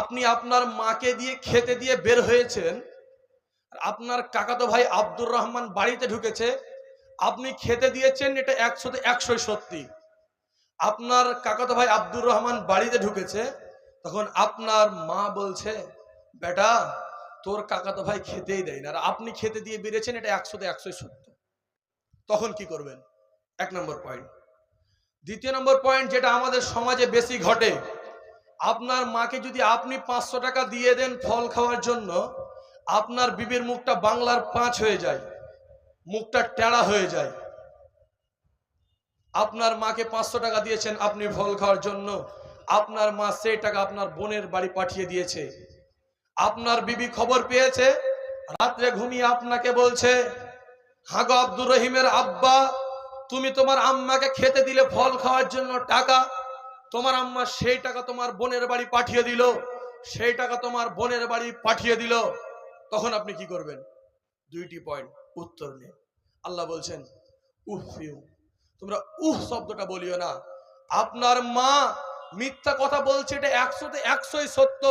আপনি আপনার মাকে দিয়ে খেতে দিয়ে বের হয়েছেন আপনার কাকাতো ভাই আব্দুর রহমান বাড়িতে ঢুকেছে, আপনি খেতে দিয়েছেন এটা একশোতে একশোই সত্যি। আপনার কাকাতো ভাই আব্দুর রহমান বাড়িতে ঢুকেছে, তখন আপনার মা বলছে, বেটা, তোর কাকাতো ভাই খেতেই দেয় না, আর আপনি খেতে দিয়ে বেরিয়েছেন এটা একশোতে একশোই সত্য। তখন কি করবেন? এক নম্বর পয়েন্ট দ্বিতীয় নম্বর পয়েন্ট যেটা আমাদের সমাজে বেশি ঘটে আপনার মাকে যদি আপনি পাঁচশো টাকা দিয়ে দেন ফল খাওয়ার জন্য, আপনার বিবির মুখটা বাংলার পাঁচ হয়ে যায়, মুখটা টেড়া হয়ে যায়। আপনার মাকে পাঁচশো টাকা দিয়েছেন আপনি ফল খাওয়ার জন্য, আপনার মা সেই টাকা আপনার বোনের বাড়ি পাঠিয়ে দিয়েছে। আপনার বিবি খবর পেয়েছে, রাত্রে ঘুমিয়ে আপনাকে বলছে, হাগো আব্দুর রহিমের আব্বা, তুমি তোমার আম্মাকে খেতে দিলে ফল খাওয়ার জন্য টাকা তোমার আম্মা সেই টাকা তোমার বোনের বাড়ি পাঠিয়ে দিল। সেই টাকা তোমার বোনের বাড়ি পাঠিয়ে দিল। তখন আপনি কি করবেন? দুইটি পয়েন্ট, উত্তর নেই আল্লাহ বলছেন উহ ফিউ, তোমরা উহ শব্দটা বলিও না। আপনার মা মিথ্যা কথা বলছে, এটা একশোতে একশোই সত্য।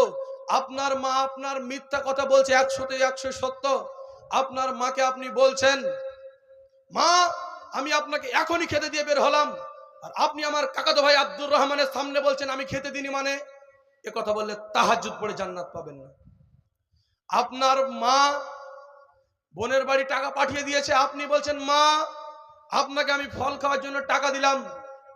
আপনার মা আপনার মিথ্যা কথা বলছে, একশোতে একশোই সত্য। আপনার মাকে আপনি বলছেন, মা, আমি আপনাকে এখনই খেতে দিয়ে বের হলাম। আর আপনি আমার কাকাতো ভাই আব্দুর রহমানের সামনে বলছেন, আমি খেতে দিনি মানে? এ কথা বললে তাহাজুদ পড়ে জান্নাত পাবেন না। আপনার মা বোনের বাড়ি টাকা পাঠিয়ে দিয়েছে, আপনি বলছেন, মা, আপনাকে আমি ফল খাওয়ার জন্য টাকা দিলাম।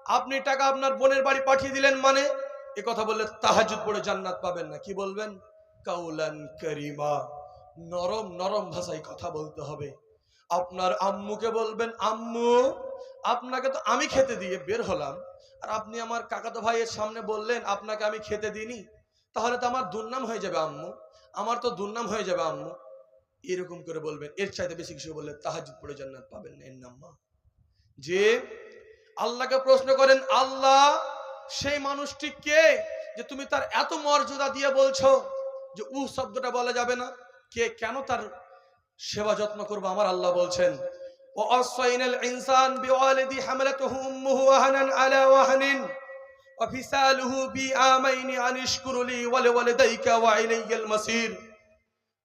আপনি টাকা আপনার বোনের বাড়ি পাঠিয়ে দিলেন মানে? এ কথা বললে তাহাজুদ পড়ে জান্নাত পাবেন না। কি বলবেন? কাউলান করিমা। নরম নরম ভাষায় কথা বলতে হবে। আপনার আম্মুকে বলবেন, আম্মু, আপনাকে তো আমি খেতে দিয়ে বের হলাম। আর আপনি আমার কাকাতো ভাইয়ের সামনে বললেন, আপনাকে আমি খেতে দিইনি। তাহলে তো আমার দুর্নাম হয়ে যাবে, আম্মু। আমার তো দুর্নাম হয়ে যাবে, আম্মু। এরকম করে বলবেন। এর চাইতে বেশি কিছু বললে তাহাজুদ পড়ে জান্নাত পাবেন না। এর নাম যে আল্লাহকে প্রশ্ন করেন, আল্লাহ, সেই মানুষটি কে যে তুমি তার এত মর্যাদা দিয়ে বলছো যে উহ শব্দটা বলা যাবে না? কে, কেন তার সেবা যত্ন করবো আমার আল্লাহ বলছেন وأصينا الإنسان بوالدي حملته أمه وهنا على وهن وفصاله بعامين أن اشكر لي ولوالديك وإلي المصير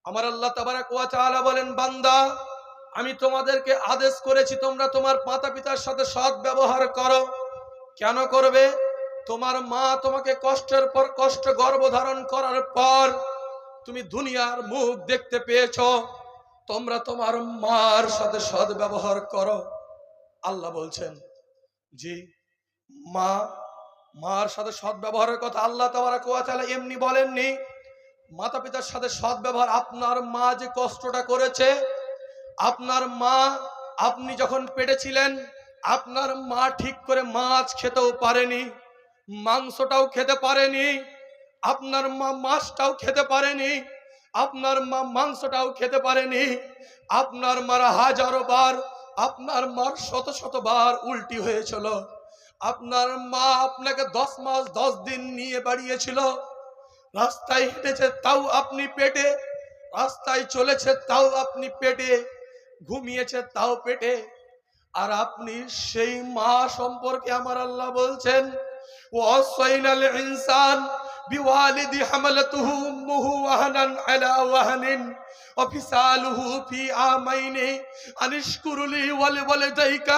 আমার আল্লাহ তাবারাক ওয়া তাআলা বলেন বান্দা আমি তোমাদেরকে আদেশ করেছি তোমরা তোমার মাতা পিতার সাথে সৎ ব্যবহার করো কেন করবে তোমার মা তোমাকে কষ্টের পর কষ্ট গর্ভধারণ করার পর তুমি দুনিয়ার মুখ দেখতে পেয়েছো তোমরা তোমার মার সাথে সৎ ব্যবহার করো। আল্লাহ বলছেন, জি, মা, মার সাথে সৎ ব্যবহারের কথা আল্লাহ তাবারাক ওয়া তাআলা এমনি বলেননি। মাতা পিতার সাথে সৎ ব্যবহার আপনার মা যে কষ্টটা করেছে, আপনার মা, আপনি যখন পেটে ছিলেন, আপনার মা ঠিক করে মাছ খেতেও পারেনি, মাংসটাও খেতে পারেনি, আপনার মা মাছটাও খেতে পারেনি আপনার মা মাংসটাও খেতে পারেনি। আপনার মারা হাজারো বার, আপনার মার শত শত বার উল্টি হয়েছিল। আপনার মা আপনাকে দশ মাস, দশ দিন নিয়ে বাড়িয়েছিল। রাস্তায় হেঁটেছে, তাও আপনি পেটে। রাস্তায় চলেছে, তাও আপনি পেটে। ঘুমিয়েছে, তাও পেটে। আর আপনি সেই মা সম্পর্কে আমার আল্লাহ বলছেন, ও অসৈনাল ইনসান বিওয়ালিদি حملته উম্মুহু وهنا على وهن অফিসালুহু ফি আমাইনে, আনিশকুরুলি ওয়ালি لي ولوالديك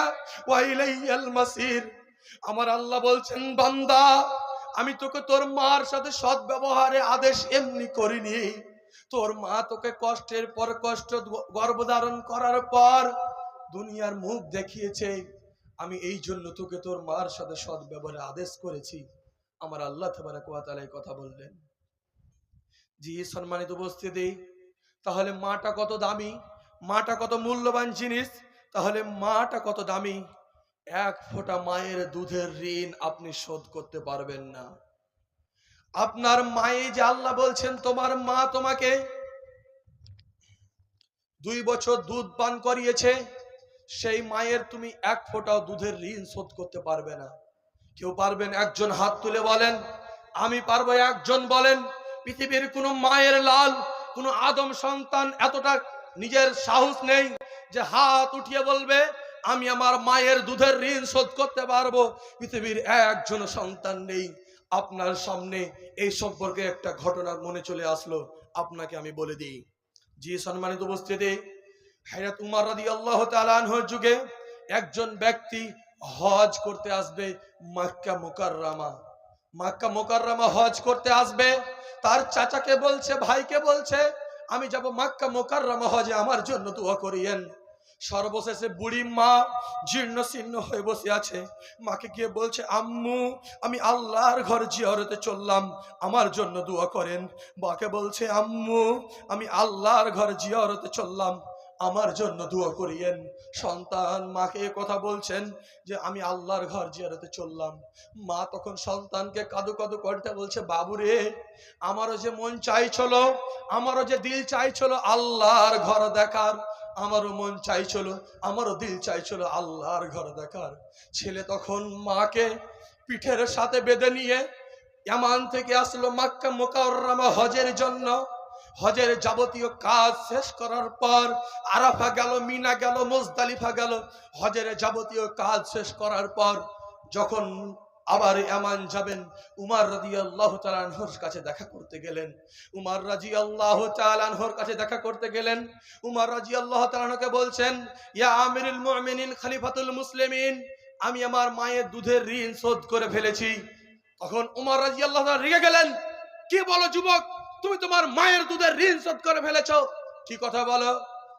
ইলাইয়াল المصير আমার আল্লাহ বলছেন, বান্দা, আমি তোকে তোর মার সাথে সৎ ব্যবহারে আদেশ এমনি করিনি। তোর মা তোকে কষ্টের পর কষ্ট গর্ভধারণ করার পর দুনিয়ার মুখ দেখিয়েছে। আমি এই জন্য তোকে তোর মার সাথে সৎ ব্যবহারে আদেশ করেছি। আমার আল্লাহ এই কথা বললেন। জি, সম্মানিত উপস্থিতি, তাহলে মাটা কত দামি? মাটা কত মূল্যবান জিনিস? তাহলে মাটা কত দামি? এক ফোঁটা মায়ের দুধের ঋণ আপনি শোধ করতে পারবেন না। আপনার মায়ে যে আল্লাহ বলছেন, তোমার মা তোমাকে দুই বছর দুধ পান করিয়েছে, সেই মায়ের তুমি এক ফোঁটাও দুধের ঋণ শোধ করতে পারবে না। কেউ পারবেন একজন হাত তুলে বলেন, আমি পারব একজন বলেন, পৃথিবীর কোনো মায়ের লাল, কোনো আদম সন্তান এতটা নিজের সাহস নেই যে হাত উঠিয়ে বলবে, আমি আমার মায়ের দুধের ঋণ শোধ করতে পারব। পৃথিবীর একজন সন্তান নেই, আপনার সামনে এই সম্পর্কে একটা ঘটনা মনে চলে আসলো, আপনাকে আমি বলে দিই। জি, সম্মানিত উপস্থিতি হাইরাত উমার রাদি আল্লাহ তালানহর যুগে একজন ব্যক্তি হজ করতে আসবে মাক্কা মোকাররামা। মাক্কা মোকাররামা হজ করতে আসবে, তার চাচাকে বলছে, ভাইকে বলছে, আমি যাব মাক্কা মোকাররামা হজে, আমার জন্য দোয়া করিয়েন। সর্বশেষে বুড়ি মা জীর্ণ শীর্ণ হয়ে বসে আছে। মাকে গিয়ে বলছে, আম্মু, আমি আল্লাহর ঘর জিয়ারতে চললাম, আমার জন্য দোয়া করেন। মাকে বলছে, আম্মু, আমি আল্লাহর ঘর জিয়ারতে চললাম আমার জন্য দোয়া করিয়েন। সন্তান মাকে কথা বলছেন যে, আমি আল্লাহর ঘর জিয়ারতে চললাম। মা তখন সন্তানকে কাদু কাদু কণ্ঠে বলছে, বাবুরে, আমারও যে মন চাইছিল, আমারও যে দিল চাইছিল আল্লাহর ঘর দেখার, আমারও মন চাইছিল, আমারও দিল চাইছিল আল্লাহর ঘর দেখার। ছেলে তখন মাকে পিঠের সাথে বেঁধে নিয়ে ইয়ামান থেকে আসলো মাক্কা মোকাররমা হজের জন্য। হজের যাবতীয় কাজ শেষ করার পর আরাফা গেল, মিনা গেল, মুজদালিফা গেল। হজের যাবতীয় কাজ শেষ করার পর যখন আবার এমান যাবেন, উমার রাজি আল্লাহ তালানহর কাছে দেখা করতে গেলেন। উমার রাজি আল্লাহ তালানহর কাছে দেখা করতে গেলেন। উমার রাজি আল্লাহ তালানহকে বলছেন, ইয়া আমিরুল মুমিনিন, খলিফাতুল মুসলিমিন, আমি আমার মায়ের দুধের ঋণ শোধ করে ফেলেছি। তখন উমার রাজি আল্লাহ রেগে গেলেন। কি বলো যুবক তুমি তোমার মায়ের দুধের ঋণ শোধ করে ফেলেছ। কি কথা বলো?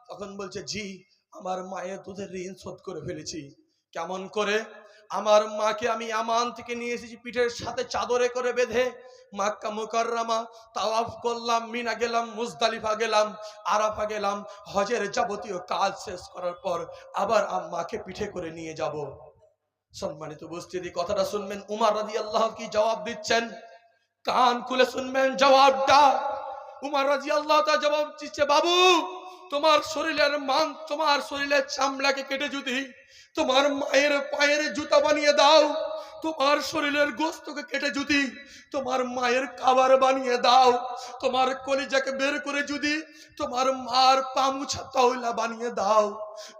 তখন বলছে, জি, আমার মায়ের দুধের ঋণ শোধ করে ফেলেছি। কেমন করে? আমার মাকে আমি আমান থেকে নিয়ে এসেছি পিঠের সাথে চাদরে করে বেঁধে। মাক্কা মুকাররামা, তাওয়াফ করলাম, মিনা গেলাম, মুজদালিফা গেলাম, আরাফা গেলাম। হজের যাবতীয় কাজ শেষ করার পর আবার আম্মাকে পিঠে করে নিয়ে যাব। সম্মানিত উপস্থিতি, কথাটা শুনবেন। উমার রাদি আল্লাহ কি জবাব দিচ্ছেন? কান খুলে শুনবেন, জবাবটা। উমার রাজি আল্লাহ জবাব দিচ্ছে, বাবু, তোমার শরীরের মান, তোমার শরীরের চামড়াকে কেটে যদি তোমার মায়ের পায়ের জুতা বানিয়ে দাও, তোমার শরীরের গোস্তকে কেটে যদি তোমার মায়ের খাবার বানিয়ে দাও, তোমার কলিজাকে বের করে যদি তোমার মার পামুছা তওলা বানিয়ে দাও,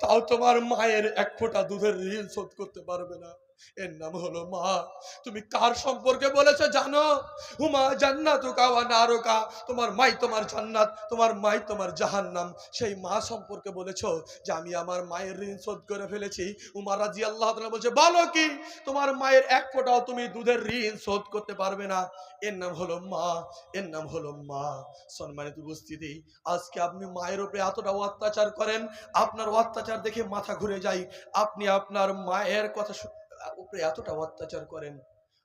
তাও তোমার মায়ের এক ফোঁটা দুধের ঋণ শোধ করতে পারবে না। এর নাম হলো মা। তুমি কার সম্পর্কে বলেছ জানো? হুমা জান্নাত নারকা। তোমার মাই তোমার জান্নাত, তোমার মাই তোমার জাহান্নাম। সেই মা সম্পর্কে বলেছ যে আমি আমার মায়ের ঋণ শোধ করে ফেলেছি। উমার রাজি আল্লাহ বলছে, বলো কি? তোমার মায়ের এক ফোঁটাও তুমি দুধের ঋণ শোধ করতে পারবে না। এর নাম হলো মা, এর নাম হলো মা। সম্মানিত উপস্থিতি, আজকে আপনি মায়ের উপরে এতটা অত্যাচার করেন, আপনার অত্যাচার দেখে মাথা ঘুরে যায়। আপনি আপনার মায়ের কথা শু- উপরে এতটা অত্যাচার করেন।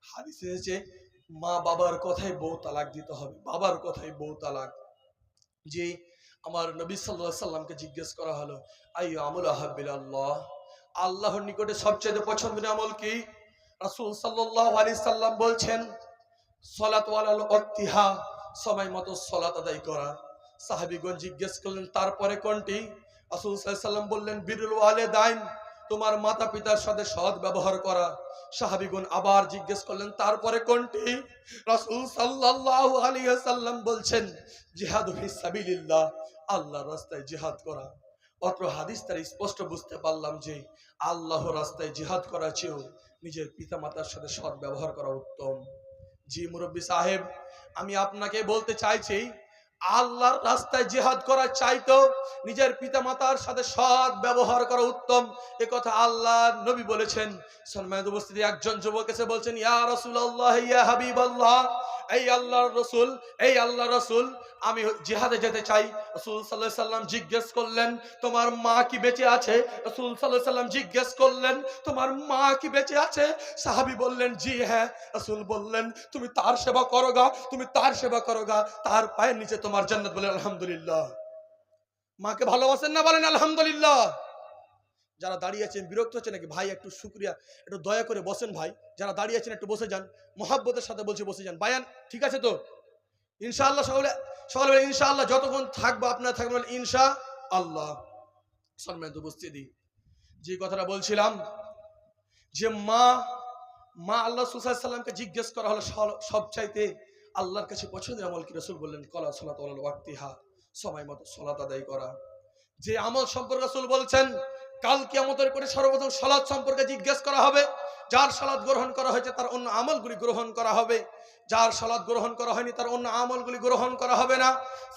হাদিস এসেছে, মা বাবার কথাই বউ তালাক দিতে হবে, বাবার কথাই বউ তালাক। যে আমার নবী সাল্লাল্লাহু সাল্লামকে জিজ্ঞেস করা হলো আই আমুল আহাবিল আল্লাহ আল্লাহর নিকটে সবচেয়ে পছন্দের আমল কি? রাসূল সাল্লাল্লাহু আলাইহি সাল্লাম বলছেন, সলাত ওয়াক্তিহা সময় মতো সলাত আদায় করা। সাহাবীগণ জিজ্ঞেস করলেন, তারপরে কোনটি? রাসূল সাল্লাম বললেন, বিরুল ওয়ালিদাইন। তোমার মাতা পিতার সাথে সৎ ব্যবহার করা। সাহাবিগুন আবার জিজ্ঞেস করলেন, তারপরে কোনটি? রাসূল সাল্লাম বলছেন, জিহাদ আল্লাহর রাস্তায় জিহাদ করা। অত্র হাদিস তার স্পষ্ট বুঝতে পারলাম যে, আল্লাহর রাস্তায় জিহাদ করা চেয়েও নিজের পিতামাতার সাথে সৎ ব্যবহার করা উত্তম। জি মুরব্বী সাহেব, আমি আপনাকে বলতে চাইছি আল্লাহর রাস্তায় জিহাদ করা চাইতো নিজের পিতা মাতার সাথে সৎ ব্যবহার করা উত্তম। এ কথা আল্লাহ নবী বলেছেন। সম্মানিত উপস্থিতি একজন যুবক এসে বলছেন, ইয়া রাসূলুল্লাহ, ইয়া হাবিবাল্লাহ। এই আল্লাহর রসুল, এই আল্লাহ রসুল, আমি জিহাদে যেতে চাই। রসুল সাল্লাহ সাল্লাম জিজ্ঞেস করলেন, তোমার মা কি বেঁচে আছে? রসুল সাল্লাহ সাল্লাম জিজ্ঞেস করলেন, তোমার মা কি বেঁচে আছে? সাহাবি বললেন, জি হ্যাঁ। রসুল বললেন, তুমি তার সেবা করো গা, তুমি তার সেবা করো গা, তার পায়ের নিচে তোমার জান্নাত বলে আলহামদুলিল্লাহ। মাকে ভালোবাসেন না বলেন আলহামদুলিল্লাহ? যারা দাঁড়িয়ে আছেন, বিরক্ত হচ্ছে নাকি? ভাই, একটু শুক্রিয়া, একটু দয়া করে বসেন ভাই। যারা দাঁড়িয়ে আছেন, একটু বসে যান। মোহাব্বতের সাথে বলছি, বসে যান। বায়ান, ঠিক আছে তো? ইনশাআল্লাহ সকলে সকলে ইনশাআল্লাহ যতক্ষণ থাকব, আপনারা থাকবেন ইনশা আল্লাহ সম্মানিত উপস্থিতি। যে কথাটা বলছিলাম, যে মা মা আল্লাহ সাল্লামকে জিজ্ঞেস করা হলো, সব- সবচাইতে আল্লাহর কাছে পছন্দের আমল কি? রসুল বললেন, কলা সলাত ওয়াক্তিহা, সময় মতো সলাত আদায় করা। যে আমল সম্পর্কে রসুল বলছেন কাল কিয়ামতের করে সর্বপ্রথম সালাদ সম্পর্কে জিজ্ঞেস করা হবে। যার সালাদ গ্রহণ করা হয়েছে তার অন্য আমলগুলি গ্রহণ করা হবে। যার সালাদ গ্রহণ করা হয়নি তার অন্য আমলগুলি গ্রহণ করা হবে না।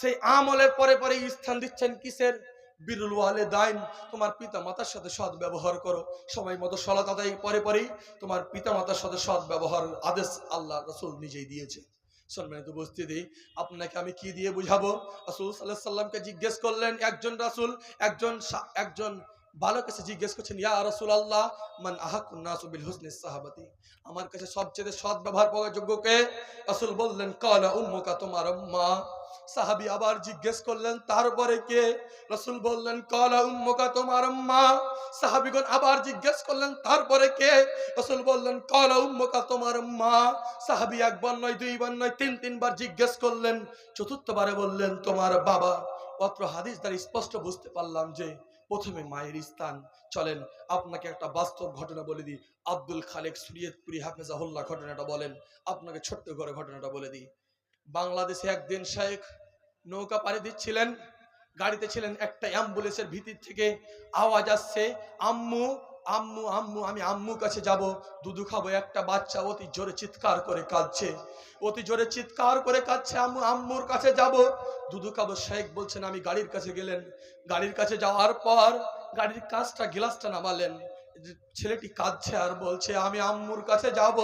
সেই আমলের পরে পরে স্থান দিচ্ছেন কিসের? বিরুল ওয়ালে দাইন তোমার পিতা মাতার সাথে সৎ ব্যবহার করো। সময় মতো সলাত আদায় পরে পরেই তোমার পিতা মাতার সাথে সৎ ব্যবহার আদেশ আল্লাহ রসুল নিজেই দিয়েছে। সম্মানিত উপস্থিতি, আপনাকে আমি কি দিয়ে বুঝাবো? রাসূল আলাইহি সাল্লামকে জিজ্ঞেস করলেন, একজন রাসুল, একজন একজন বালক এসে জিজ্ঞেস করছেন, ইয়া রাসূল আল্লাহ মান আহাকুন নাসু হুসনি সাহাবাতি? আমার কাছে সবচেয়ে সৎ ব্যবহার পাওয়ার যোগ্য কে? রাসূল বললেন, কালা উম্মুকা তোমার মা সাহাবী আবার জিজ্ঞেস করলেন, তারপরে কে? রাসূল বললেন, কালা উম্মুকা তোমার মা সাহাবীগণ আবার জিজ্ঞেস করলেন, তারপরে কে? রাসূল বললেন, কালা উম্মুকা তোমার মা সাহাবী একবার নয়, দুইবার নয়, তিন, তিনবার জিজ্ঞেস করলেন, চতুর্থবারে বললেন, তোমার বাবা। অত্র হাদিস দ্বারা স্পষ্ট বুঝতে পারলাম যে প্রথমে মায়ের স্থান। চলেন, আপনাকে একটা বাস্তব ঘটনা বলে দিই। আব্দুল খালেক সুরিয়তপুরি হাফেজাহুল্লাহ ঘটনাটা বলেন। আপনাকে ছোট্ট করে ঘটনাটা বলে দিই। বাংলাদেশে একদিন শেখ নৌকা পাড়ি দিচ্ছিলেন। গাড়িতে ছিলেন একটা অ্যাম্বুলেন্সের ভিতর থেকে। আওয়াজ আসছে, আম্মু আম্মু আম্মু, আমি আম্মু কাছে যাব, দুধু খাব, একটা বাচ্চা অতি জোরে চিৎকার করে কাঁদছে। অতি জোরে চিৎকার করে কাঁদছে, আম্মু, আম্মুর কাছে যাব, দুধু খাব। শেখ বলছেন, আমি গাড়ির কাছে গেলেন। গাড়ির কাছে যাওয়ার পর গাড়ির কাজটা গ্লাসটা নামালেন। ছেলেটি কাঁদছে আর বলছে, আমি আম্মুর কাছে যাব,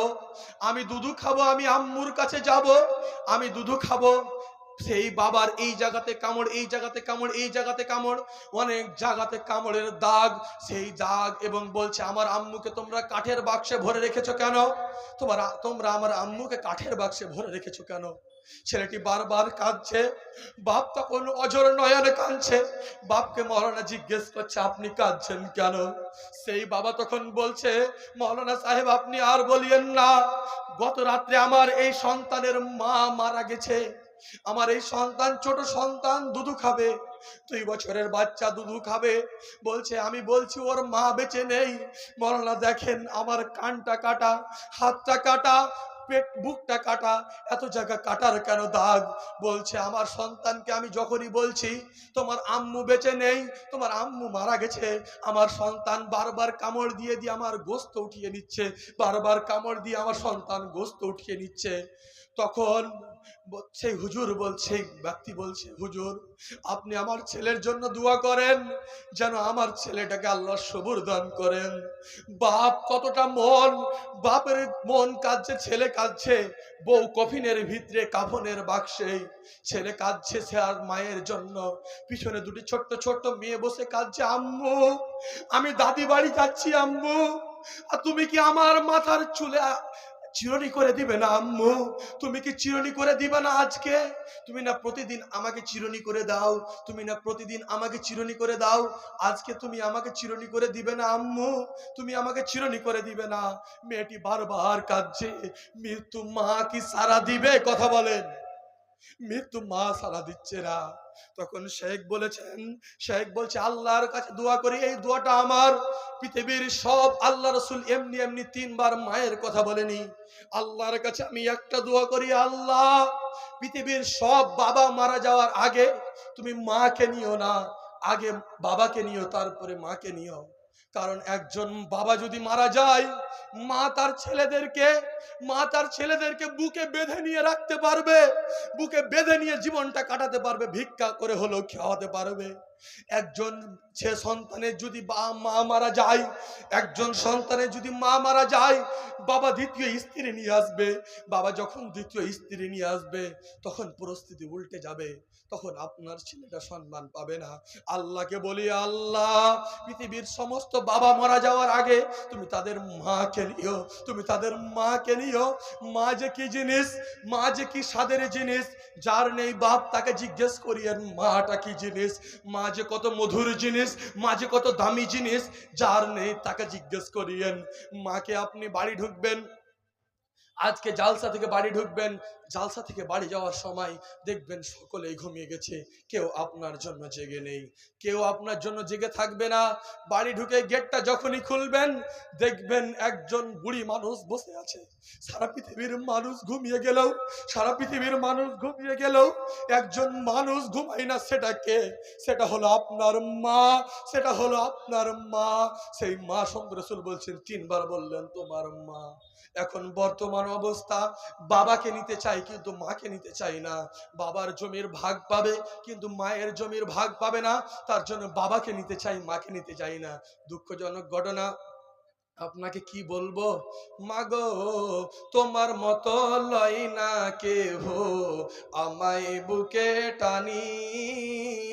আমি দুধু খাব, আমি আম্মুর কাছে যাব, আমি দুধু খাব। সেই বাবার এই জায়গাতে কামড়, এই জায়গাতে কামড়, এই জায়গাতে কামড়। অনেক জায়গাতে কামড়ের দাগ। সেই দাগ এবং বলছে, আমার আম্মুকে তোমরা কাঠের বাক্সে ভরে রেখেছো কেন? তোমার, তোমরা আমার আম্মুকে কাঠের বাক্সে ভরে রেখেছো কেন? ছেলেটি বারবার কাঁদছে। বাপ তখন অজর নয়নে কাঁদছে। বাপকে মৌলানা জিজ্ঞেস করছে, আপনি কাঁদছেন কেন? সেই বাবা তখন বলছে, মৌলানা সাহেব, আপনি আর বলিয়েন না। গত রাত্রে আমার এই সন্তানের মা মারা গেছে। আমার এই সন্তান, ছোট সন্তান দুধু খাবে। দুই বছরের বাচ্চা দুধু খাবে। বলছে, আমি বলছি, ওর মা বেঁচে নেই। মরলা দেখেন, আমার কানটা কাটা, হাতটা কাটা, পেট, বুকটা কাটা, এত জায়গা কাটার কেন দাগ? বলছে, আমার সন্তানকে আমি যখনই বলছি, তোমার আম্মু বেঁচে নেই, তোমার আম্মু মারা গেছে, আমার সন্তান বারবার কামড় দিয়ে দিয়ে আমার গোস্ত উঠিয়ে নিচ্ছে, বারবার কামড় দিয়ে আমার সন্তান গোস্ত উঠিয়ে নিচ্ছে। তখন সেই হুজুর বলছে, ব্যক্তি বলছে, হুজুর, আপনি আমার ছেলের জন্য দোয়া করেন, যেন আমার ছেলেটাকে আল্লাহ সবুর দান করেন। বাপ কতটা মন, বাপের মন কাঁদছে, ছেলে কাঁদছে, বউ কফিনের ভিতরে, কাফনের বাক্সে। ছেলে কাঁদছে সে আর মায়ের জন্য। পিছনে দুটি ছোট্ট ছোট্ট মেয়ে বসে কাঁদছে, আম্মু, আমি দাদি বাড়ি যাচ্ছি, আম্মু, আর তুমি কি আমার মাথার চুলে চিরনি করে দিবে না আম্মু? তুমি কি চিরনি করে দিবে না আজকে? তুমি না প্রতিদিন আমাকে চিরনি করে দাও। তুমি না প্রতিদিন আমাকে চিরনি করে দাও। আজকে তুমি আমাকে চিরনি করে দিবে না আম্মু? তুমি আমাকে চিরনি করে দিবে না। মেয়েটি বারবার কাঁদছে, মৃত্যু মা কি সারা দিবে? কথা বলেন। মৃত্যু মা সারা দিচ্ছে না। তখন শেখ বলেছেন, শেখ বলছে, আল্লাহর কাছে দোয়া করি, এই দোয়াটা আমার। পৃথিবীর সব আল্লাহ রসুল এমনি এমনি তিনবার মায়ের কথা বলেনি। আল্লাহর কাছে আমি একটা দোয়া করি, আল্লাহ, পৃথিবীর সব বাবা মারা যাওয়ার আগে তুমি মাকে নিও না, আগে বাবাকে নিও, তারপরে মাকে নিও। কারণ একজন বাবা যদি মারা যায়, মা তার ছেলেদেরকে, মা তার ছেলেদেরকে বুকে বেঁধে নিয়ে রাখতে পারবে, বুকে বেঁধে নিয়ে জীবনটা কাটাতে পারবে, ভিক্ষা করে হলেও খাওয়াতে পারবে। একজন সে সন্তানের যদি বা মা মারা যায়, একজন সন্তানের যদি মা মারা যায়, বাবা দ্বিতীয় স্ত্রী নিয়ে আসবে, বাবা যখন দ্বিতীয় স্ত্রী নিয়ে আসবে, তখন পরিস্থিতি উল্টে যাবে। তখন আপনার ছেলেটা সম্মান পাবে না। আল্লাহকে বলি, আল্লাহ, পৃথিবীর সমস্ত বাবা মারা যাওয়ার আগে তুমি তাদের মাকে নিও, তুমি তাদের মাকে নিও। মা যে কি জিনিস, মা যে কি স্বাদের জিনিস, যার নেই বাপ তাকে জিজ্ঞেস করিয়েন মাটা কি জিনিস? মা যে কত মধুর জিনিস, মা যে কত দামি জিনিস, যার নেই তাকে জিজ্ঞেস করিয়েন মাকে আপনি বাড়ি ঢুকবেন? আজকে জালসা থেকে বাড়ি ঢুকবেন? জালসা থেকে বাড়ি যাওয়ার সময় দেখবেন সকলেই ঘুমিয়ে গেছে। কেউ আপনার জন্য জেগে নেই, কেউ আপনার জন্য জেগে থাকবে না। বাড়ি ঢুকে গেটটা যখনই খুলবেন, দেখবেন একজন বুড়ি মানুষ বসে আছে। সারা পৃথিবীর মানুষ ঘুমিয়ে গেলেও, সারা পৃথিবীর মানুষ ঘুমিয়ে গেলেও একজন মানুষ ঘুমাই না সেটা কে সেটা হলো আপনার মা, সেটা হলো আপনার মা। সেই মা রসুল বলছেন, তিনবার বললেন তোমার মা। এখন বর্তমান অবস্থা, বাবাকে নিতে চাই কিন্তু মাকে নিতে চাই না। বাবার জমির ভাগ পাবে, কিন্তু মায়ের জমির ভাগ পাবে না। তার জন্য বাবাকে নিতে চাই, মাকে নিতে চাই না। দুঃখজনক ঘটনা। আপনাকে কি বলব? মাগো, তোমার মত লয় না কেহ। আমায় বুকে টানি।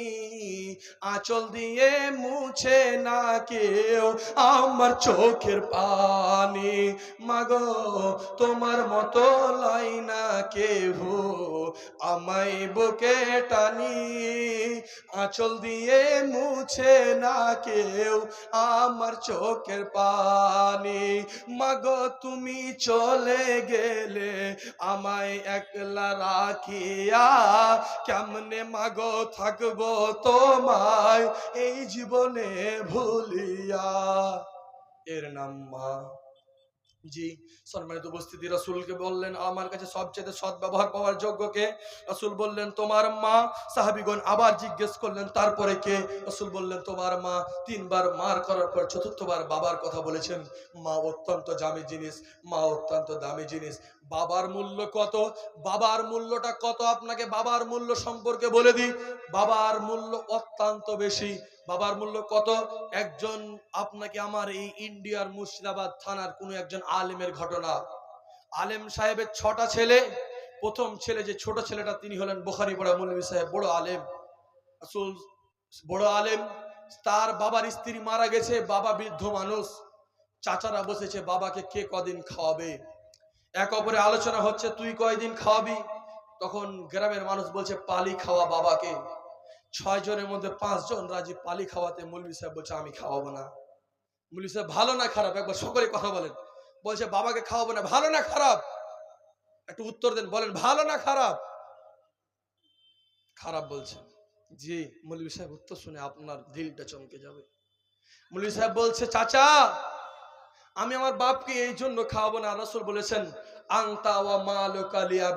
আঁচল দিয়ে মুছে না কেউ আমার চোখের পানি। মাগো, তোমার মতো লয় না কেহ আমায় বুকে টানি। আঁচল দিয়ে মুছে না কেউ আমার চোখের পানি। মাগো, তুমি চলে গেলে আমায় একলা রাখিয়া কেমনে মাগো থাকব তোমায় এই জীবনে ভুলিয়া। এর নাম মা। জি, সম্মানিত উপস্থিতি, রসুলকে বললেন, আমার কাছে সবচেয়ে সৎ ব্যবহার পাওয়ার যোগ্যকে রসুল বললেন, তোমার মা। সাহাবিগণ আবার জিজ্ঞেস করলেন, তারপরে কে? রসুল বললেন, তোমার মা। তিনবার মার করার পর চতুর্থবার বাবার কথা বলেছেন। মা অত্যন্ত দামি জিনিস, মা অত্যন্ত দামি জিনিস। বাবার মূল্য কত? বাবার মূল্যটা কত আপনাকে? বাবার মূল্য সম্পর্কে বলে দিই। বাবার মূল্য অত্যন্ত বেশি। বাবার মূল্য কত? একজন আপনাকে আমার এই ইন্ডিয়ার মুর্শিদাবাদ থানার কোনো একজন আলেমের ঘটনা। আলেম সাহেবের ছটা ছেলে, প্রথম ছেলে যে ছোট ছেলেটা তিনি হলেন বোখারি বড় মৌলভী সাহেব, বড় আলেম। আসল বড় আলেম। তার বাবার স্ত্রী মারা গেছে, বাবা বৃদ্ধ মানুষ। চাচারা বসেছে, বাবাকে কে কদিন খাওয়াবে? এক অপরে আলোচনা হচ্ছে, তুই কয়দিন খাওয়াবি? তখন গ্রামের মানুষ বলছে, পালি খাওয়া বাবাকে। ছয় জনের মধ্যে পাঁচ জন রাজি পালি খাওয়াতে মৌলভী সাহেব বলছে, আমি খাওয়াবো না। মৌলভী সাহেব, ভালো না খারাপ? একবার সকলে কথা বলেন। বলছে, বাবাকে খাওয়াবো না। ভালো না খারাপ? একটু উত্তর দেন, বলেন, ভালো না খারাপ? খারাপ বলছে জি, মৌলভী সাহেব উত্তর শুনে আপনার দিলটা চমকে যাবে। মৌলভী সাহেব বলছে, চাচা আমি আমার বাপকে এই জন্য খাওয়াবো না। রসুল বলেছেন আংতা ওয়া মাল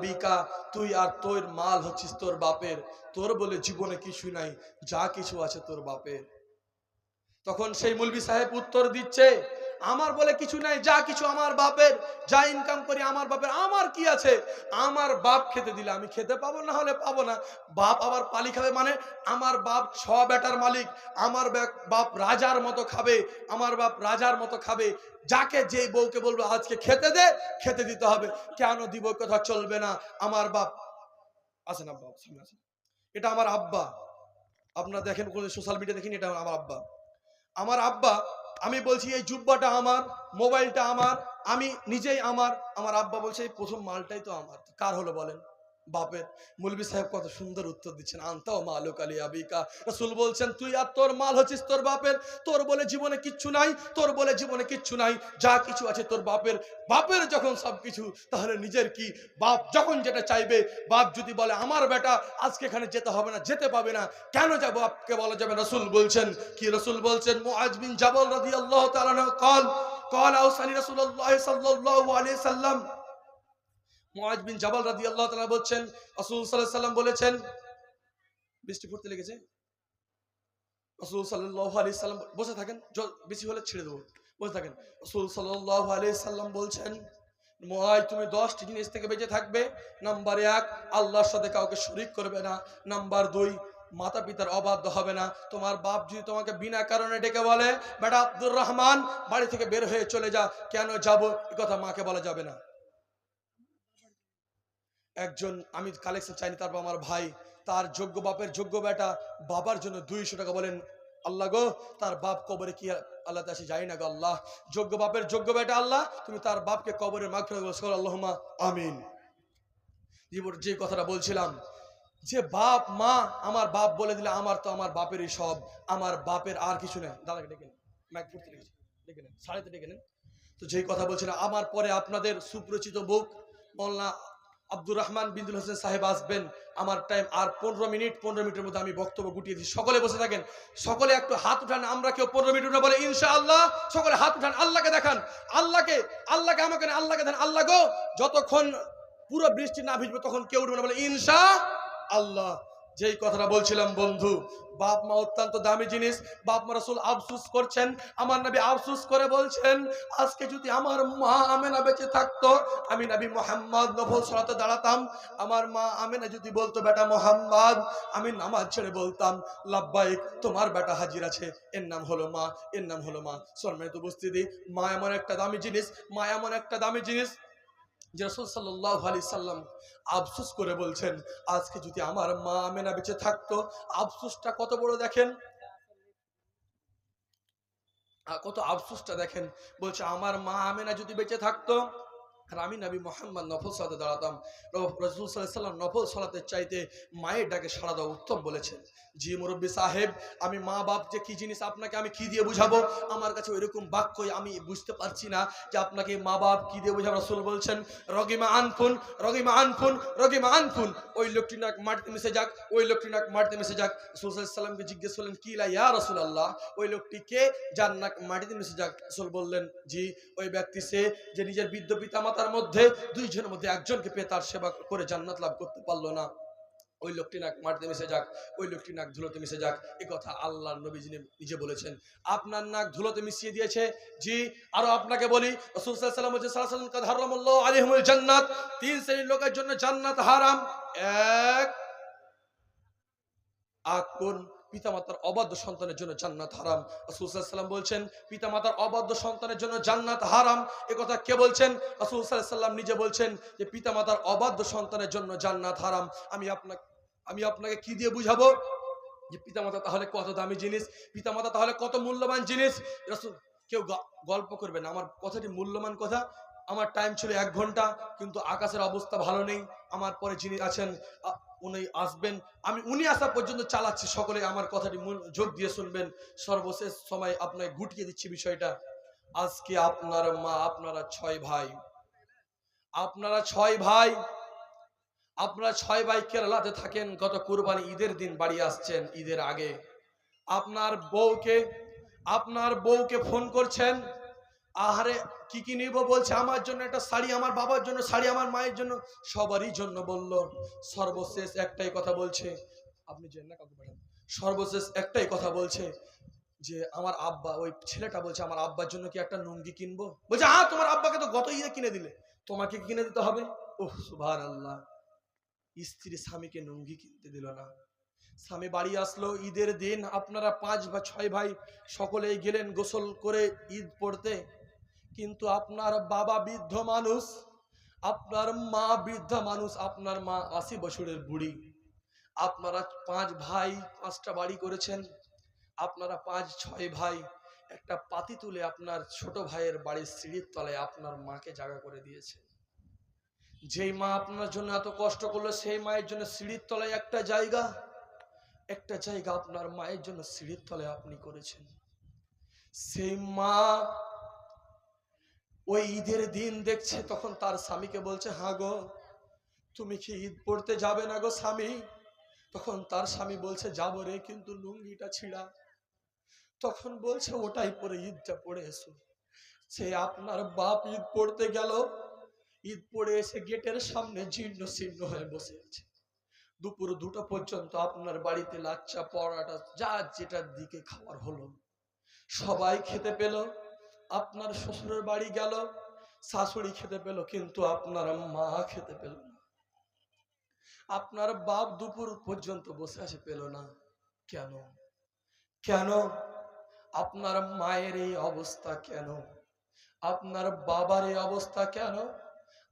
বিকা তুই আর তোর মাল হচ্ছিস তোর বাপের। তোর বলে জীবনে কিছু নাই, যা কিছু আছে তোর বাপের। তখন সেই মুলবি সাহেব উত্তর দিচ্ছে আমার বলে কিছু নাই, যা কিছু আমার বাপের, যা ইনকাম করি আমার বাপের, আমার কি আছে? আমার বাপ খেতে দিলে আমি খেতে পাবো, না হলে পাবো না। বাপ আবার পালি খাবে মানে আমার বাপ ছ বেটার মালিক, আমার বাপ রাজার মতো খাবে, আমার বাপ রাজার মতো খাবে। যাকে যে বউকে বলব, আজকে খেতে দে, খেতে দিতে হবে। কেন দিব কথা চলবে না? আমার বাপ, আসেন আব্বা, সামনে আসেন। এটা আমার আব্বা। আপনারা দেখেন কোন সোশ্যাল মিডিয়া দেখেন, এটা আমার আব্বা। আমার আব্বা আমি বলছি, এই জুব্বাটা আমার, মোবাইলটা আমার, আমি নিজেই আমার। আমার আব্বা বলছে, এই প্রথম মালটাই তো আমার। কার হলো বলেন? বাপের মুলবি সাহেব কত সুন্দর উত্তর দিচ্ছেন, আন্তাও মালুক আলী আবিকা। রসুল বলছেন, তুই আর তোর মাল হচ্ছিস তোর বাপের। তোর বলে জীবনে কিচ্ছু নাই, তোর বলে জীবনে কিচ্ছু নাই। যা কিছু আছে তোর বাপের। বাপের যখন সব কিছু, তাহলে নিজের কি? বাপ যখন যেটা চাইবে, বাপ যদি বলে, আমার বেটা, আজকে এখানে যেতে হবে না, যেতে পাবে না, কেন যাব বাপকে বলা যাবে রসুল বলছেন, কি রসুল বলছেন? মুআজবিন জাবল রাদিয়াল্লাহু আল্লাহ কল কল আউসানি রসুল্লাহ সাল্লাহ আলিয়া সাল্লাম। মহাজ বিন জাবাল রাদি আল্লাহ তালা বলছেন, রসুল সাল্লাহ বলেছেন, বৃষ্টি পড়তে লেগেছে রসুল সাল্লাহ আলি সাল্লাম বসে থাকেন বেশি হলে ছেড়ে দেবো, বসে থাকেন। রসুল সাল্লাহ আলি সাল্লাম বলছেন মহায় তুমি দশটি জিনিস থেকে বেঁচে থাকবে। নাম্বার এক, আল্লাহর সাথে কাউকে শরিক করবে না। নাম্বার দুই মাতা পিতার অবাধ্য হবে না। তোমার বাপ যদি তোমাকে বিনা কারণে ডেকে বলে, বেটা আব্দুর রহমান, বাড়ি থেকে বের হয়ে চলে যা, কেন যাব? এ কথা মাকে বলা যাবে না। একজন আমি কালেকশন চাইনি তারপর আমার ভাই, তার যোগ্য বাপের যোগ্য বেটা, বাবার জন্য দুইশো টাকা বলেন, আল্লাহ গো, তার বাপ কবরে কি আল্লাহ তাসে যাই না গো আল্লাহ। যোগ্য বাপের যোগ্য বেটা আল্লাহ, তুমি তার বাপকে কবরে মাখে আল্লাহমা আমিন। যে কথাটা বলছিলাম, যে বাপ, মা, আমার বাপ বলে দিলে আমার তো আমার বাপেরই সব, আমার বাপের আর কিছু নেই। দাদাকে ডেকে নেন ডেকে নেন, সাড়েতে ডেকে নেন। তো যেই কথা বলছিলাম, আমার পরে আপনাদের সুপরিচিত বুক মোল্লা আব্দুর রহমান বিন্দুল হোসেন সাহেব আসবেন। আমার টাইম আর পনেরো মিনিট, পনেরো মিনিটের মধ্যে আমি বক্তব্য গুটিয়ে দিই সকলে বসে থাকেন। সকলে একটু হাত উঠান, আমরা কেউ পনেরো মিনিট উঠে বলে ইনশা আল্লাহ সকলে হাত উঠান, আল্লাহকে দেখান। আল্লাহকে আল্লাহকে আমাকে আল্লাহকে দেন আল্লাহ গো, যতক্ষণ পুরো বৃষ্টি না ভিজবে, তখন কেউ উঠবে না বলে ইনশা আল্লাহ যেই কথাটা বলছিলাম, বন্ধু, বাপ মা অত্যন্ত দামি জিনিস। বাপ মা রসুল আফসুস করছেন, আমার নবী আফসুস করে বলছেন, আজকে যদি আমার মা আমেনা বেঁচে থাকতো, আমি নবী মোহাম্মদ নফল সরাতে দাঁড়াতাম। আমার মা আমেনা যদি বলতো, বেটা মোহাম্মদ, আমি নামাজ ছেড়ে বলতাম, লাব্বাইক, তোমার বেটা হাজির আছে। এর নাম হলো মা, এর নাম হলো মা। সম্মানিত উপস্থিতি, মা এমন একটা দামি জিনিস, মা এমন একটা দামি জিনিস। যে রসুল সাল্লাহ আলি সাল্লাম আফসুস করে বলছেন, আজকে যদি আমার মা আমেনা বেঁচে থাকতো, আফসুসটা কত বড় দেখেন? কত আফসুসটা দেখেন। বলছে, আমার মা আমেনা যদি বেঁচে থাকতো আর আমি নবী মোহাম্মদ নফল সালাতে দাঁড়াতাম। রসুল সাল্লাম নফল সালাতের চাইতে মায়ের ডাকে সাড়া দেওয়া উত্তম বলেছেন। জি মুরব্বী সাহেব, আমি মা বাপ যে কি জিনিস আপনাকে আমি কি দিয়ে বুঝাবো? আমার কাছে ওইরকম বাক্যই আমি বুঝতে পারছি না যে আপনাকে মা বাপ কি দিয়ে বুঝাবো? রসুল বলছেন, রগিমা আনফুন রগিমা আনফুন রগিমা আনফুন। ওই লোকটি নাক মাটিতে মিশে যাক, ওই লোকটি নাক মাটিতে মিশে যাক। সাল্লামকে জিজ্ঞেস করলেন, কি লা ইয়া রসুল আল্লাহ ওই লোকটি কে? যার নাক মাটিতে মিশে যাক। রসুল বললেন, জি, ওই ব্যক্তি সে যে নিজের বৃদ্ধ পিতা মাতার মধ্যে দুইজনের মধ্যে একজনকে পেয়ে তার সেবা করে জান্নাত লাভ করতে পারল না। ওই লোকটি নাক মাটিতে মিশে যাক, ওই লোকটি নাক ধুলোতে মিশে যাক, এ কথা আল্লাহ নবী যিনি নিজে বলেছেন। আপনার নাক ধুলোতে মিশিয়ে দিয়েছে, জি, আরও আপনাকে বলি জান্নাত। তিন শ্রেণির লোকের জন্য জান্নাত হারাম। এক আকুন পিতামাতার অবাধ্য সন্তানের জন্য জান্নাত হারাম। রাসূল সাল্লাল্লাহু আলাইহি ওয়াসাল্লাম বলছেন, পিতামাতার অবাধ্য সন্তানের জন্য জান্নাত হারাম। এ কথা কে বলছেন? রাসূল সাল্লাল্লাহু নিজে বলছেন যে, পিতামাতার অবাধ্য সন্তানের জন্য জান্নাত হারাম। আমি আপনাকে আমি আপনাকে কি দিয়ে বুঝাবো? যে, পিতামাতা তাহলে কত দামি জিনিস? পিতামাতা তাহলে কত মূল্যবান জিনিস? কেউ গল্প করবে না। আমার কথাটি মূল্যবান কথা। আমার টাইম ছিল এক ঘণ্টা, কিন্তু আকাশের অবস্থা ভালো নেই। আমার পরে যিনি আছেন উনি আসবেন। আমি, উনি আসা পর্যন্ত চালাচ্ছি সকলে, আমার কথাটি যোগ দিয়ে শুনবেন। সর্বশেষ সময় আপনাকে গুটিয়ে দিচ্ছি বিষয়টা। আজকে আপনার মা, আপনারা ছয় ভাই। আপনারা ছয় ভাই, আপনারা ছয় ভাই কেরালাতে থাকেন। গত কুরবানি ঈদের দিন বাড়ি আসছেন ঈদের আগে। আপনার বউকে আপনার বউকে ফোন করছেন। আহারে, কি কি নিব বলছে? আমার জন্য একটা শাড়ি, আমার বাবার জন্য শাড়ি, আমার মায়ের জন্য। সবারই জন্য বলল। সর্বশেষ একটাই কথা বলছে, আপনি যে না কাউকে পাঠান। সর্বশেষ একটাই কথা বলছে যে, আমার আব্বা, ওই ছেলেটা বলছে, আমার আব্বার জন্য কি একটা লুঙ্গি কিনবো? বলছে হ্যাঁ তোমার আব্বাকে তো গত ইয়ে কিনে দিলে। তোমাকে কিনে দিতে হবে? ও সুভান আল্লাহ স্ত্রী স্বামীকে লুঙ্গি কিনতে দিল না। স্বামী বাড়ি আসলো, ঈদের দিন আপনারা পাঁচ বা ছয় ভাই সকলেই গেলেন গোসল করে ঈদ পড়তে। কিন্তু আপনার বাবা বৃদ্ধ মানুষ, আপনার মা বৃদ্ধা মানুষ, আপনার মা আশি বছরের বুড়ি। আপনারা পাঁচ ভাই, পাঁচটা বাড়ি করেছেন। আপনারা পাঁচ, ছয় ভাই, একটা পাতি তুলে আপনার ছোট ভাইয়ের বাড়ির সিঁড়ির তলায় আপনার মাকে জায়গা করে দিয়েছে। যেই মা আপনার জন্য এত কষ্ট করল, সেই মায়ের জন্য সিঁড়ির তলায় একটা জায়গা। একটা জায়গা আপনার মায়ের জন্য সিঁড়ির তলায় আপনি করেছেন। সেই মা ওই ঈদের দিন দেখছে, তখন তার স্বামীকে বলছে হ্যাঁ গো, তুমি কি ঈদ পড়তে যাবে না গো স্বামী? তখন তার স্বামী বলছে, যাব রে, কিন্তু লুঙ্গিটা ছিঁড়া। তখন বলছে, ওটাই পরে ঈদটা পড়ে এসো। সে আপনার বাপ ঈদ পড়তে গেল, ঈদ পড়ে এসে গেটের সামনে জীর্ণ শীর্ণ হয়ে বসে আছে। দুপুর দুটো পর্যন্ত আপনার বাড়িতে লাচ্চা, পরাটা, যা যেটার দিকে খাবার হলো, সবাই খেতে পেল। আপনার শ্বশুরের বাড়ি গেল, শাশুড়ি খেতে পেল, কিন্তু আপনার মা খেতে পেল না। আপনার বাপ দুপুর পর্যন্ত বসে আছে, পেল না। কেন? কেন? আপনার মায়ের এই অবস্থা কেন? আপনার বাবার এই অবস্থা কেন?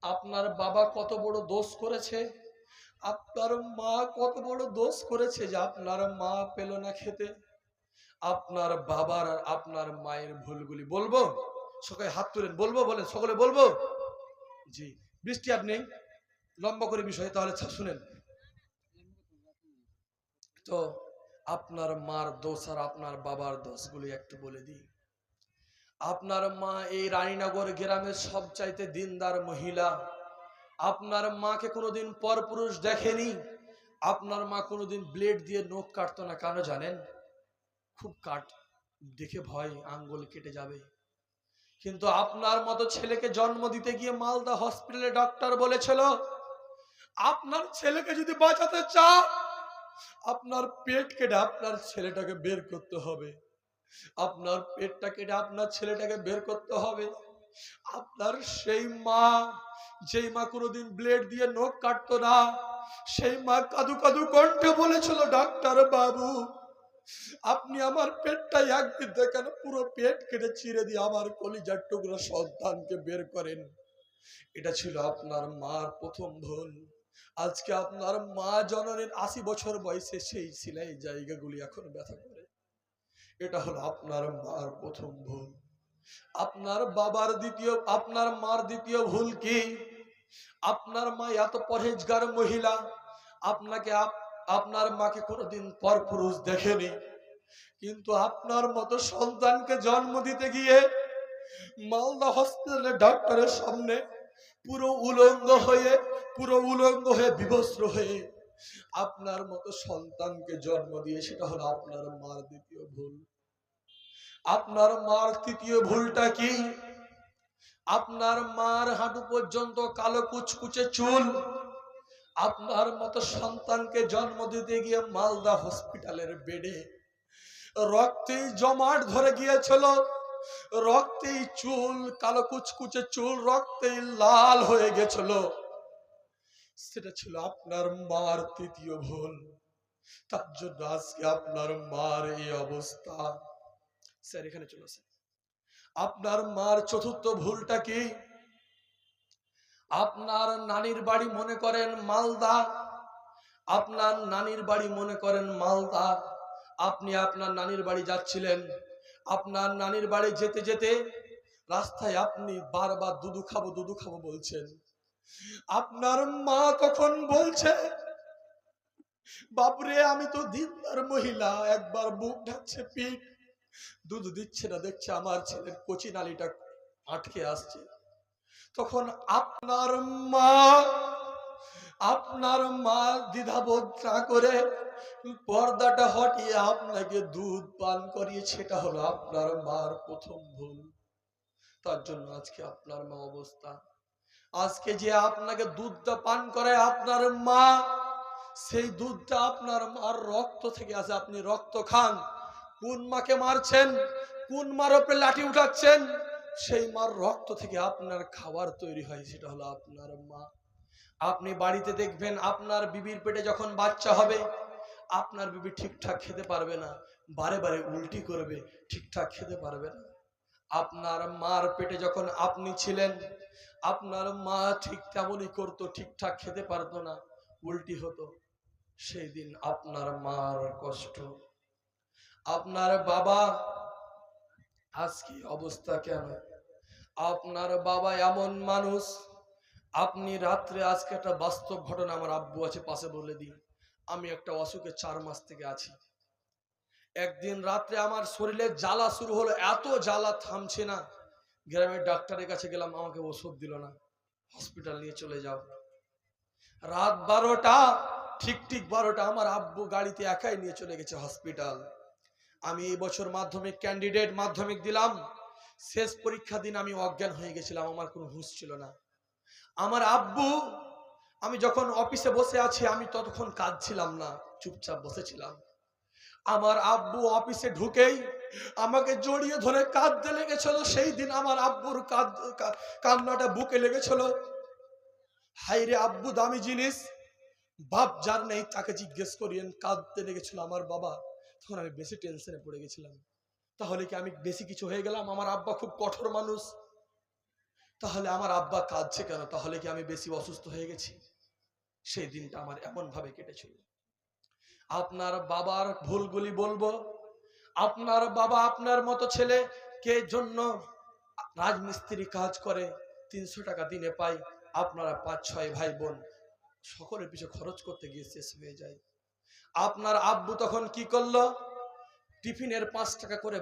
আপনার বাবা কত বড় দোষ করেছে? আপনার মা কত বড় দোষ করেছে যে আপনার মা পেল না খেতে? আপনার বাবার আর আপনার মায়ের ভুলগুলি বলব? সকলে হাত তুলেন। বলব, বলেন, সকলে বলব? জি। বৃষ্টি আর নেই। লম্বা করে বিষয় তাহলে শুনেন। তো আপনার মার দোষ আর আপনার বাবার দোষগুলি একটু বলে দিই। আপনার মা এই রানীনগর গ্রামের সব চাইতে দিনদার মহিলা। আপনার মাকে কোনোদিন পরপুরুষ দেখেনি। আপনার মা কোনোদিন ব্লেড দিয়ে নখ কাটতো না, কেন জানেন? খুব কাট, দেখে ভয়, আঙ্গুল কেটে যাবে। কিন্তু আপনার মতো ছেলেকে জন্ম দিতে গিয়ে মালদা হসপিটালে ডক্টর বলেছিল, আপনার ছেলেকে যদি বাঁচাতে চান, আপনার পেট কেটে আপনার ছেলেটাকে বের করতে হবে। আপনার পেটটা কেটে আপনার ছেলেটাকে বের করতে হবে। আপনার সেই মা, যেই মা কোনোদিন ব্লেড দিয়ে নখ কাটতো না, সেই মা কাদু কাদু কণ্ঠে বলেছিল, ডাক্তার বাবু আপনি আমার পেটটাই এক বিদ্যা কেন পুরো পেট কেটে চিরে দিয়ে আমার কলিজার টুকরো সন্তানকে বের করেন। এটা ছিল আপনার মার প্রথম ভুল আজকে আপনার মা জননের আশি বছর বয়সে সেই সিলাই জায়গাগুলি এখন ব্যথা করে। এটা হলো আপনার মার প্রথম ভুল। আপনার বাবার দ্বিতীয়, আপনার মার দ্বিতীয় ভুল কি? আপনার মা এত পরহেজগার মহিলা, আপনাকে আপ- আপনার মাকে কোনোদিন পরপুরুষ দেখেনি। কিন্তু আপনার মতো সন্তানকে জন্ম দিতে গিয়ে মালদা হসপিটালে ডাক্তারের সামনে পুরো উলঙ্গ হয়ে, পুরো উলঙ্গ হয়ে বিবস্ত্র হয়ে আপনার মতো সন্তানকে জন্ম দিয়ে সেটা হলো আপনার মার দ্বিতীয় ভুল। আপনার মার তৃতীয় ভুলটা কি? আপনার মার হাঁটু পর্যন্ত কালো কুচকুচে চুল আপনার মতো সন্তানকে জন্ম দিতে গিয়ে মালদা হসপিটালের বেডে রক্তেই জমাট ধরে গিয়েছিল, রক্তেই চুল, কালো কুচকুচে চুল, রক্তেই লাল হয়ে গেছিল। সেটা ছিল আপনার মার তৃতীয় ভুল। তার জন্য আজকে আপনার মার এই অবস্থা। স্যার, এখানে চলেছে আপনার মার চতুর্থ ভুলটা কি? আপনার নানির বাড়ি মনে করেন মালদা। আপনার নানির বাড়ি মনে করেন মালদা। আপনি আপনার নানির বাড়ি যাচ্ছিলেন। আপনার নানির বাড়ি যেতে যেতে রাস্তায় আপনি বারবার দুধু খাব দুধু খাব বলছেন। আপনার মা তখন বলছে, বাপরে, আমি তো দিনদার মহিলা, একবার বুক ঢাকছে পিঠ। দুধ দিচ্ছে না, দেখছে আমার ছেলের কচি নালিটা আটকে আসছে। তখন আপনার মা আপনার মা দ্বিধাবোধ না করে পর্দাটা হটিয়ে আপনাকে দুধ পান করিয়ে, সেটা হলো আপনার মার প্রথম ভুল। তার জন্য আজকে আপনার মা অবস্থা। আজকে যে আপনাকে দুধটা পান করে আপনার মা, সেই দুধটা আপনার মার রক্ত থেকে আসে আপনি রক্ত খান। কোন মাকে মারছেন? কোন মার উপরে লাঠি উঠাচ্ছেন? সেই মার রক্ত থেকে আপনার খাবার তৈরি হয়, সেটা হলো আপনার মা। আপনি বাড়িতে দেখবেন আপনার বিবির পেটে যখন বাচ্চা হবে, আপনার বিবি ঠিকঠাক খেতে পারবে না, বারে বারে উল্টি করবে, ঠিকঠাক খেতে পারবে না। আপনার মার পেটে যখন আপনি ছিলেন, আপনার মা ঠিক তেমনই করতো, ঠিকঠাক খেতে পারতো না, উল্টি হতো। সেই দিন আপনার মার কষ্ট। আপনার বাবা আজকে অবস্থা কেন? আপনার বাবা এমন মানুষ, আপনি রাত্রে আজকে একটা বাস্তব ঘটনা আমার আব্বু আছে পাশে বলে দিই আমি একটা অসুখে চার মাস থেকে আছি। একদিন রাত্রে আমার শরীরে জ্বালা শুরু হলো, এত জ্বালা থামছে না। গ্রামের ডাক্তারের কাছে গেলাম, আমাকে ওষুধ দিল না। হসপিটাল নিয়ে চলে যাও। রাত বারোটা, ঠিক ঠিক বারোটা, আমার আব্বু গাড়িতে একাই নিয়ে চলে গেছে হসপিটাল। আমি এই বছর মাধ্যমিক ক্যান্ডিডেট মাধ্যমিক দিলাম। শেষ পরীক্ষা দিন আমি অজ্ঞান হয়ে গেছিলাম, আমার কোনো হুঁশ ছিল না। আমার আব্বু, আমি যখন অফিসে বসে আছি, আমি ততক্ষণ কাঁদছিলাম না, চুপচাপ বসেছিলাম। আমার আব্বু অফিসে ঢুকেই আমাকে জড়িয়ে ধরে কাঁদতে লেগেছিল। সেই দিন আমার আব্বুর কাঁদ কান্নাটা বুকে লেগেছিল। হাই রে আব্বু, দামি জিনিস। বাপ যার নেই, তাকে জিজ্ঞেস করিয়েন, কাঁদতে লেগেছিল আমার বাবা। তখন আমি বেশি টেনশনে পড়ে গেছিলাম। তাহলে কি আমি বেশি কিছু হয়ে গেলাম? আমার আব্বা খুব কঠোর মানুষ। তাহলে আমার আব্বা কাঁদছে কেন? তাহলে কি আমি বেশি অসুস্থ হয়ে গেছি? সেই দিনটা আমার এমন ভাবে কেটেছিল। আপনার বাবার ভুলগুলি বলব। আপনার বাবা আপনার মতো ছেলে কে জন্য রাজমিস্ত্রি কাজ করে? তিনশো টাকা দিনে পাই আপনারা পাঁচ ছয় ভাই বোন, সকলের পিছু খরচ করতে গিয়ে শেষ হয়ে যায়। আপনার আব্বু তখন কি করল? টিফিনের পাঁচ টাকা করে